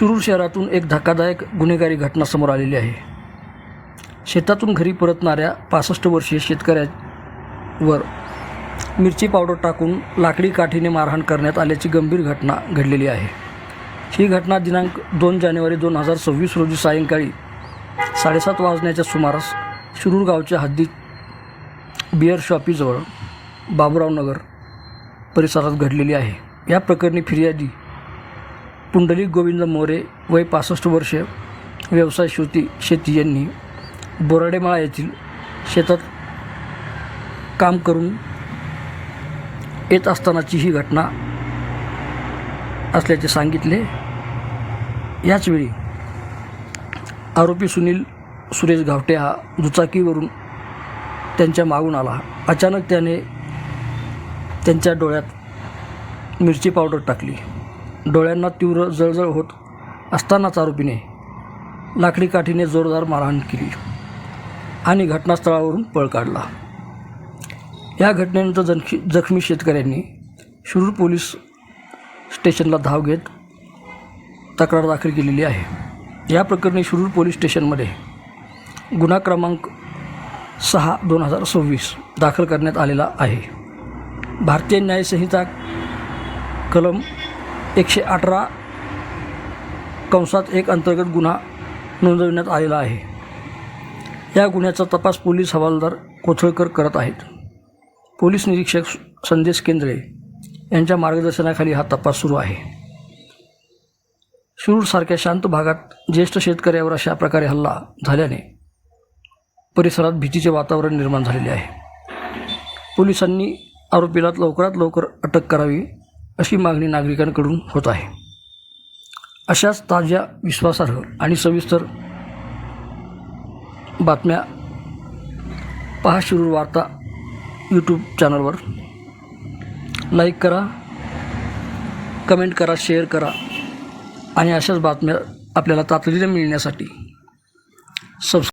शिरूर शहरातून एक धक्कादायक गुन्हेगारी घटना समोर आलेली आहे. शेतातून घरी परतणाऱ्या पासष्ट वर्षीय शेतकऱ्यावर मिरची पावडर टाकून लाकडी काठीने मारहाण करण्यात आल्याची गंभीर घटना घडलेली आहे. ही घटना दिनांक दोन जानेवारी दोन हजार सव्वीस रोजी सायंकाळी साडेसात वाजण्याच्या सुमारास शिरूर गावच्या हद्दीत बिअर शॉपीजवळ बाबुराव नगर परिसरात घडलेली आहे. या प्रकरणी फिर्यादी पुंडलिक गोविंद मोरे वय पासष्ट वर्षे व्यवसाय शेती शेती यांनी बोराडेमाळा येथील शेतात काम करून येत असतानाची ही घटना असल्याचे सांगितले. याचवेळी आरोपी सुनील सुरेश घावटे हा दुचाकीवरून त्यांच्या मागून आला. अचानक त्याने त्यांच्या डोळ्यात मिरची पावडर टाकली. डोळ्यांना तीव्र जळजळ होत असतानाच आरोपीने लाकडी काठीने जोरदार मारहाण केली आणि घटनास्थळावरून पळ काढला. या घटनेनंतर जनखी जखमी शेतकऱ्यांनी शिरूर पोलीस स्टेशनला धाव घेत तक्रार दाखल केलेली आहे. या प्रकरणी शिरूर पोलीस स्टेशनमध्ये गुन्हा क्रमांक सहा दोन हजार सव्वीस दाखल करण्यात आलेला आहे. भारतीय न्यायसंहिता कलम एकशे अठरा कंसात एक अंतर्गत गुन्हा नोंदविण्यात आलेला आहे. या गुन्ह्याचा तपास पोलीस हवालदार कोथळकर करत आहेत. पोलीस निरीक्षक संदेश केंद्रे यांच्या मार्गदर्शनाखाली हा तपास सुरू आहे. शिरूरसारख्या शांत भागात ज्येष्ठ शेतकऱ्यावर अशा प्रकारे हल्ला झाल्याने परिसरात भीतीचे वातावरण निर्माण झालेले आहे. पोलिसांनी आरोपीला लवकरात लवकर अटक करावी अशी मागणी नागरिकांकडून होत आहे. अशाच ताज्या विश्वासार्ह आणि सविस्तर बातम्या पहा शिरूर वार्ता यूट्यूब चॅनलवर. लाईक करा कमेंट करा शेअर करा आणि अशाच बातम्या आपल्याला तातडीने मिळण्यासाठी सबस्क्राईब